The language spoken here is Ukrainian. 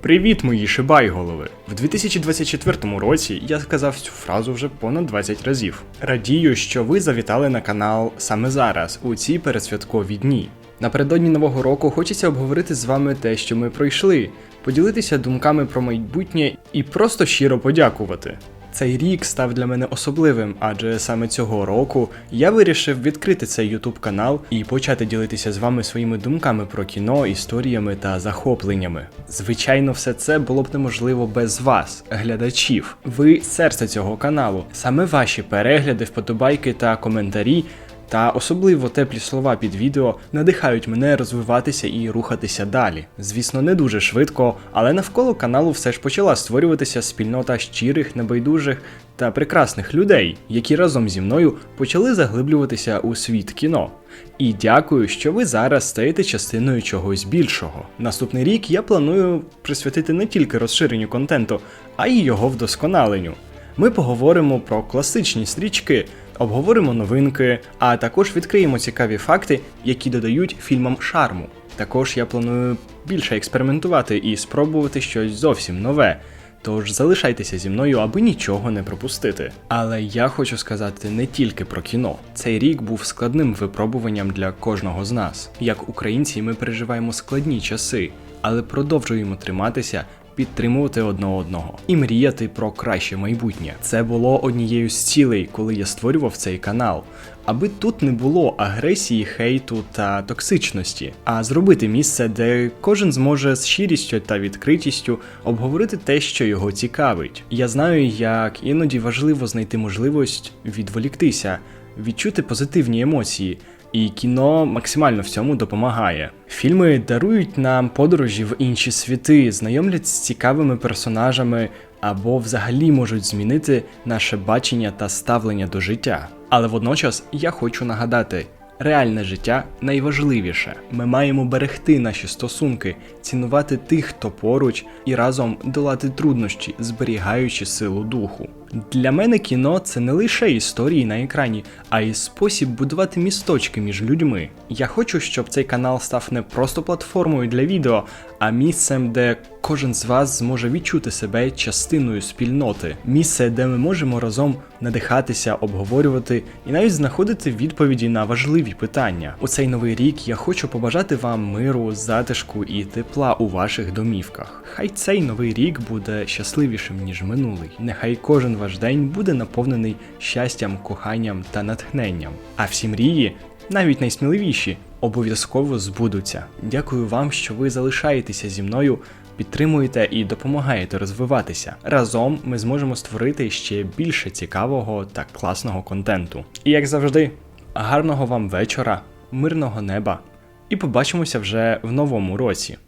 Привіт, мої шибайголови! В 2024 році я сказав цю фразу вже понад 20 разів. Радію, що ви завітали на канал саме зараз, у ці передсвяткові дні. Напередодні нового року хочеться обговорити з вами те, що ми пройшли, поділитися думками про майбутнє і просто щиро подякувати. Цей рік став для мене особливим, адже саме цього року я вирішив відкрити цей YouTube канал і почати ділитися з вами своїми думками про кіно, історіями та захопленнями. Звичайно, все це було б неможливо без вас, глядачів. Ви серце цього каналу. Саме ваші перегляди, вподобайки та коментарі. Та особливо теплі слова під відео надихають мене розвиватися і рухатися далі. Звісно, не дуже швидко, але навколо каналу все ж почала створюватися спільнота щирих, небайдужих та прекрасних людей, які разом зі мною почали заглиблюватися у світ кіно. І дякую, що ви зараз стаєте частиною чогось більшого. Наступний рік я планую присвятити не тільки розширенню контенту, а й його вдосконаленню. Ми поговоримо про класичні стрічки, обговоримо новинки, а також відкриємо цікаві факти, які додають фільмам шарму. Також я планую більше експериментувати і спробувати щось зовсім нове. Тож залишайтеся зі мною, аби нічого не пропустити. Але я хочу сказати не тільки про кіно. Цей рік був складним випробуванням для кожного з нас. Як українці, ми переживаємо складні часи, але продовжуємо триматися підтримувати одне одного і мріяти про краще майбутнє. Це було однією з цілей, коли я створював цей канал. Аби тут не було агресії, хейту та токсичності, а зробити місце, де кожен зможе з щирістю та відкритістю обговорити те, що його цікавить. Я знаю, як іноді важливо знайти можливість відволіктися, відчути позитивні емоції. І кіно максимально в цьому допомагає. Фільми дарують нам подорожі в інші світи, знайомлять з цікавими персонажами або взагалі можуть змінити наше бачення та ставлення до життя. Але водночас я хочу нагадати. Реальне життя найважливіше. Ми маємо берегти наші стосунки, цінувати тих, хто поруч, і разом долати труднощі, зберігаючи силу духу. Для мене кіно це не лише історії на екрані, а й спосіб будувати місточки між людьми. Я хочу, щоб цей канал став не просто платформою для відео, а місцем, де кожен з вас зможе відчути себе частиною спільноти. Місце, де ми можемо разом надихатися, обговорювати і навіть знаходити відповіді на важливі питання. У цей новий рік я хочу побажати вам миру, затишку і тепла у ваших домівках. Хай цей новий рік буде щасливішим ніж минулий. Нехай кожен ваш день буде наповнений щастям, коханням та натхненням. А всі мрії, навіть найсміливіші, обов'язково збудуться. Дякую вам, що ви залишаєтеся зі мною. Підтримуєте і допомагаєте розвиватися. Разом ми зможемо створити ще більше цікавого та класного контенту. І як завжди, гарного вам вечора, мирного неба, і побачимося вже в новому році.